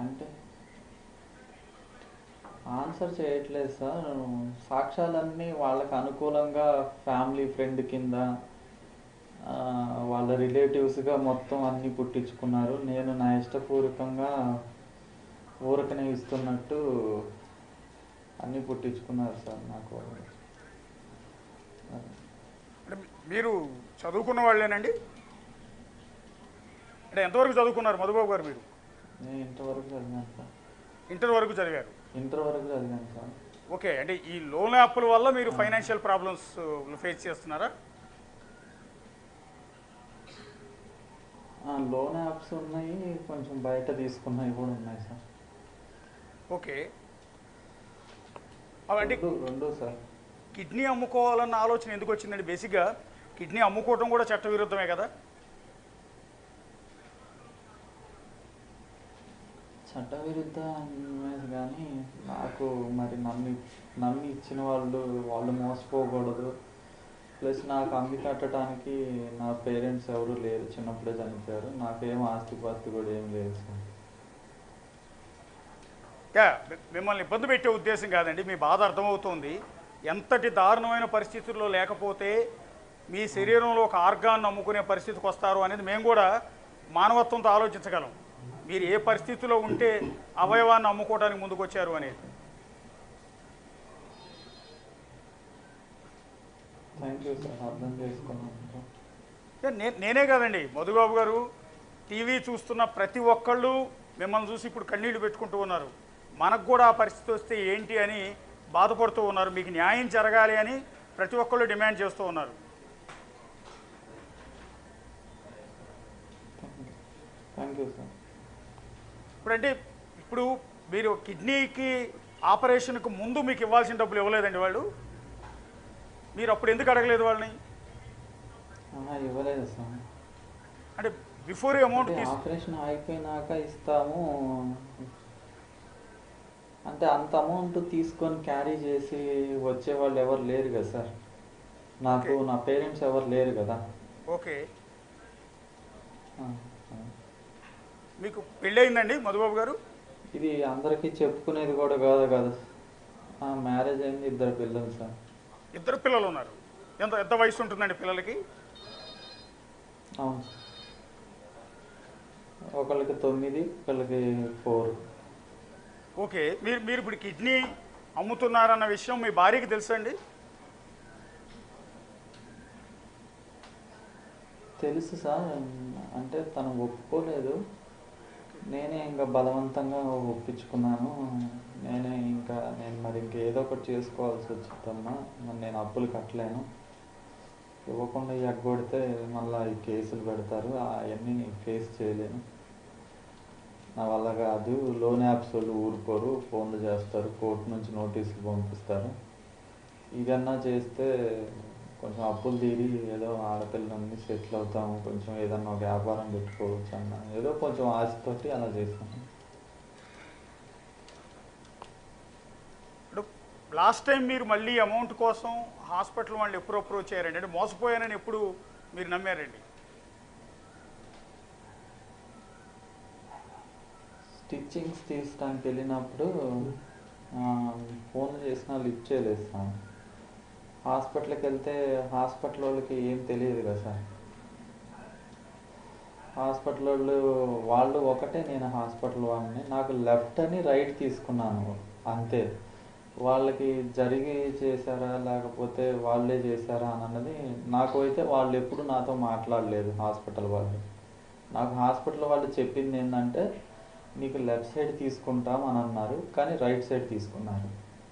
అంటే ఆన్సర్ చేయట్లేదు సార్. సాక్ష్యాలన్నీ వాళ్ళకి అనుకూలంగా ఫ్యామిలీ ఫ్రెండ్ కింద వాళ్ళ రిలేటివ్స్గా మొత్తం అన్నీ పుట్టించుకున్నారు. నేను నా ఇష్టపూర్వకంగా ఊరకనే ఇస్తున్నట్టు అన్నీ పుట్టించుకున్నారు సార్ నాకు. మీరు చదువుకున్న వాళ్ళేనండి? అంటే ఎంతవరకు చదువుకున్నారు మధుబాబు గారు మీరు? నేను ఇంటర్ వరకు చదివాను సార్. ఇంటర్ వరకు చదివారు? ఇంటర్ వరకు చదివాను సార్. ఓకే అంటే ఈ లోన్ యాప్ల వల్ల మీరు ఫైనాన్షియల్ ప్రాబ్లమ్స్ ఫేస్ చేస్తున్నారా? లోన్ యాప్స్ ఉన్నాయి కొంచెం బయట తీసుకున్నవి కూడా ఉన్నాయి సార్. ఓకే. అవంటే రెండు రెండు సార్. కిడ్నీ అమ్ముకోవాలన్న ఆలోచన ఎందుకు వచ్చిందండి? బేసిక్గా కిడ్నీ అమ్ముకోవడం కూడా చట్టవిరుద్ధమే కదా? చట్టవిరుద్ధ కానీ నాకు మరి నమ్మి నమ్మి ఇచ్చిన వాళ్ళు వాళ్ళు మోసపోకూడదు. ప్లస్ నాకు అమ్మి కట్టడానికి నా పేరెంట్స్ ఎవరు లేరు. చిన్నప్పుడే చనిపోయారు. నాకేం ఆస్తి పాస్తి కూడా ఏం లేదు సార్. మిమ్మల్ని ఇబ్బంది పెట్టే ఉద్దేశం కాదండి. మీ బాధ అర్థమవుతుంది. ఎంతటి దారుణమైన పరిస్థితుల్లో లేకపోతే మీ శరీరంలో ఒక ఆర్గాన్ అమ్ముకునే పరిస్థితికి వస్తారు అనేది మేము కూడా మానవత్వంతో ఆలోచించగలం. మీరు ఏ పరిస్థితిలో ఉంటే అవయవాన్ని అమ్ముకోవడానికి ముందుకు వచ్చారు అనేది నేనే కాదండి. మధుబాబు గారు టీవీ చూస్తున్న ప్రతి ఒక్కళ్ళు మిమ్మల్ని చూసి ఇప్పుడు కన్నీళ్ళు పెట్టుకుంటూ ఉన్నారు. మనకు కూడా ఆ పరిస్థితి వస్తే ఏంటి అని బాధపడుతూ ఉన్నారు. మీకు న్యాయం జరగాలి అని ప్రతి ఒక్కళ్ళు డిమాండ్ చేస్తూ ఉన్నారు. థ్యాంక్ యూ సార్ ఇప్పుడంటే ఇప్పుడు మీరు కిడ్నీకి ఆపరేషన్కు ముందు మీకు ఇవ్వాల్సిన డబ్బులు ఇవ్వలేదండి వాళ్ళు. మీరు అప్పుడు ఎందుకు అడగలేదు వాళ్ళని? ఇవ్వలేదు సార్. అంటే బిఫోర్ అమౌంట్ ఆపరేషన్ అయిపోయినాక ఇస్తాము. అంటే అంత అమౌంట్ తీసుకొని క్యారీ చేసి వచ్చే వాళ్ళు ఎవరు లేరు కదా సార్. నాకు. నా పేరెంట్స్ ఎవరు లేరు కదా. ఓకే. మీకు పెళ్ళయిందండి మధుబాబు గారు? ఇది అందరికీ చెప్పుకునేది కూడా కాదు కదా మ్యారేజ్ అయింది ఇద్దరు పిల్లలు సార్. ఇద్దరు పిల్లలు ఉన్నారు. ఎంత ఎంత వయసు ఉంటుందండి పిల్లలకి? అవును ఒకళ్ళకి తొమ్మిది ఒకళ్ళకి ఫోర్. ఓకే మీరు మీరు ఇప్పుడు కిడ్నీ అమ్ముతున్నారన్న విషయం మీ భార్యకి తెలుసా అండి? తెలుసు సార్ అంటే తను ఒప్పుకోలేదు. నేనే ఇంకా బలవంతంగా ఒప్పించుకున్నాను. నేనే ఇంకా నేను మరి ఇంకేదో ఒకటి చేసుకోవాల్సి వచ్చిందమ్మా. మరి నేను అప్పులు కట్టలేను. ఇవ్వకుండా ఎగ్గొడితే మళ్ళీ ఈ కేసులు పెడతారు. అవన్నీ ఫేస్ చేయలేను. నా వల్ల కాదు. లోన్ యాప్స్ వాళ్ళు ఊరుకోరు. ఫోన్లు చేస్తారు. కోర్టు నుంచి నోటీసులు పంపిస్తారు. ఇదన్నా చేస్తే కొంచెం అప్పులు తీరి ఏదో ఆడపిల్లలన్నీ సెటిల్ అవుతాము కొంచెం ఏదన్నా ఒక వ్యాపారం పెట్టుకోవచ్చు అన్న ఏదో కొంచెం ఆశతోటి అలా ఇప్పుడు లాస్ట్ టైం మీరు మళ్ళీ అమౌంట్ కోసం హాస్పిటల్ వాళ్ళు ఎప్పుడు అప్రోచ్ అయ్యారండి అంటే మోసపోయానని ఎప్పుడు మీరు నమ్మారండి? స్టిచ్చింగ్స్ తీసడానికి వెళ్ళినప్పుడు ఫోన్ చేసినా లిఫ్ట్ చేయలేదు సార్. హాస్పిటల్కి వెళ్తే హాస్పిటల్ వాళ్ళకి ఏం తెలియదు కదా సార్. హాస్పిటల్ వాళ్ళు వాళ్ళు ఒకటే నేను హాస్పిటల్ వాళ్ళని నాకు లెఫ్ట్ అని రైట్ తీసుకున్నాను అంతే. వాళ్ళకి జరిగి చేశారా లేకపోతే వాళ్ళే చేశారా అని అన్నది నాకు అయితే వాళ్ళు ఎప్పుడు నాతో మాట్లాడలేదు హాస్పిటల్ వాళ్ళు. నాకు హాస్పిటల్ వాళ్ళు చెప్పింది ఏంటంటే నీకు లెఫ్ట్ సైడ్ తీసుకుంటాం అని అన్నారు కానీ రైట్ సైడ్ తీసుకున్నారు.